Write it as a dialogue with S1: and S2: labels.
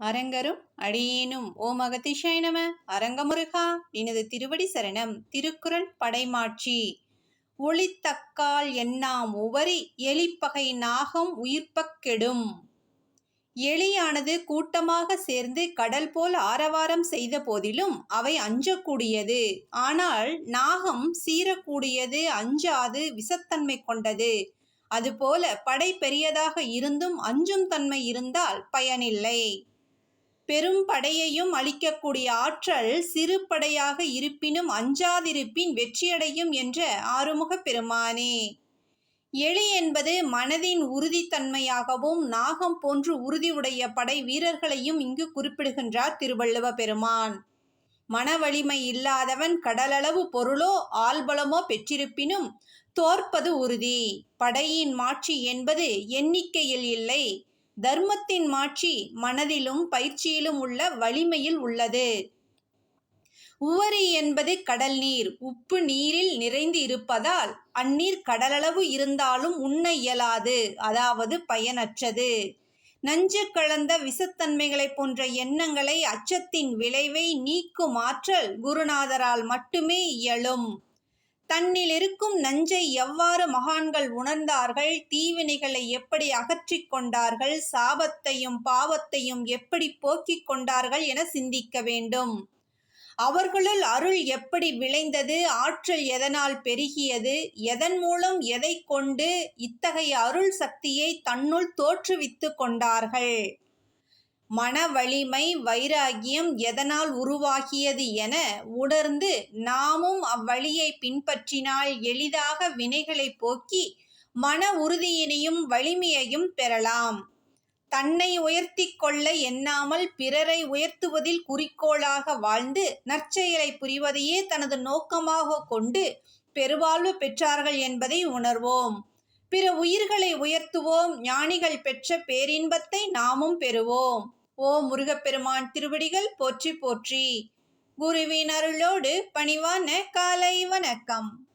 S1: அரங்கரும் அடியேனும். ஓம் அகதிஷாய நம. அரங்கமுருகா நினது திருவடி சரணம். திருக்குறள் படைமாட்சி. ஒளித்தக்கால் எண்ணாம் உவரி எலிப்பகை நாகம் உயிர்ப்பக்கெடும் எலியானது கூட்டமாக சேர்ந்து கடல் போல் ஆரவாரம் செய்த போதிலும் அவை அஞ்சக்கூடியது. ஆனால் நாகம் சீரக்கூடியது அஞ்சாது விசத்தன்மை கொண்டது. அதுபோல படை பெரியதாக இருந்தும் அஞ்சும் தன்மை இருந்தால் பயனில்லை. பெரும் படையையும் அளிக்கக்கூடிய ஆற்றல் சிறு படையாக இருப்பினும் அஞ்சாதிருப்பின் வெற்றியடையும் என்ற ஆறுமுக பெருமானே. எலி என்பது மனதின் உறுதித்தன்மையாகவும் நாகம் போன்று உறுதியுடைய படை வீரர்களையும் இங்கு குறிப்பிடுகின்றார் திருவள்ளுவ பெருமான். மன வலிமை இல்லாதவன் கடலளவு பொருளோ ஆள்பலமோ பெற்றிருப்பினும் தோற்பது உறுதி. படையின் மாட்சி என்பது எண்ணிக்கையில் இல்லை தர்மத்தின் மாட்சி மனதிலும் பயிற்சியிலும் உள்ள வலிமையில் உள்ளது. உவரி என்பது கடல் நீர். உப்பு நீரில் நிறைந்து இருப்பதால் அந்நீர் கடலளவு இருந்தாலும் உண்ண இயலாது. அதாவது பயனற்றது. நஞ்சு கலந்த விசத்தன்மைகளை போன்ற எண்ணங்களை அச்சத்தின் விளைவை நீக்கும் ஆற்றல் குருநாதரால் மட்டுமே இயலும். தன்னில் இருக்கும் நஞ்சை எவ்வாறு மகான்கள் உணர்ந்தார்கள்? தீவினைகளை எப்படி அகற்றிக் கொண்டார்கள்? சாபத்தையும் பாவத்தையும் எப்படி போக்கிக் கொண்டார்கள் என சிந்திக்க வேண்டும். அவர்களுள் அருள் எப்படி விளைந்தது? ஆற்றல் எதனால் பெருகியது? எதன் மூலம் எதை கொண்டு இத்தகைய அருள் சக்தியை தன்னுள் தோற்றுவித்து கொண்டார்கள்? மன வலிமை வைராகியம் எதனால் உருவாகியது என உணர்ந்து நாமும் அவ்வழியை பின்பற்றினால் எளிதாக வினைகளை போக்கி மன உறுதியினையும் வலிமையையும் பெறலாம். தன்னை உயர்த்தி கொள்ள எண்ணாமல் பிறரை உயர்த்துவதில் குறிக்கோளாக வாழ்ந்து நற்செயலை புரிவதையே தனது நோக்கமாக கொண்டு பெருவாழ்வு பெற்றார்கள் என்பதை உணர்வோம். பிற உயிர்களை உயர்த்துவோம் ஞானிகள் பெற்ற பேரின்பத்தை நாமும் பெறுவோம். ஓ முருகப்பெருமான் திருவடிகள் போற்றி போற்றி. குருவின் அருளோடு பணிவான காலை வணக்கம்.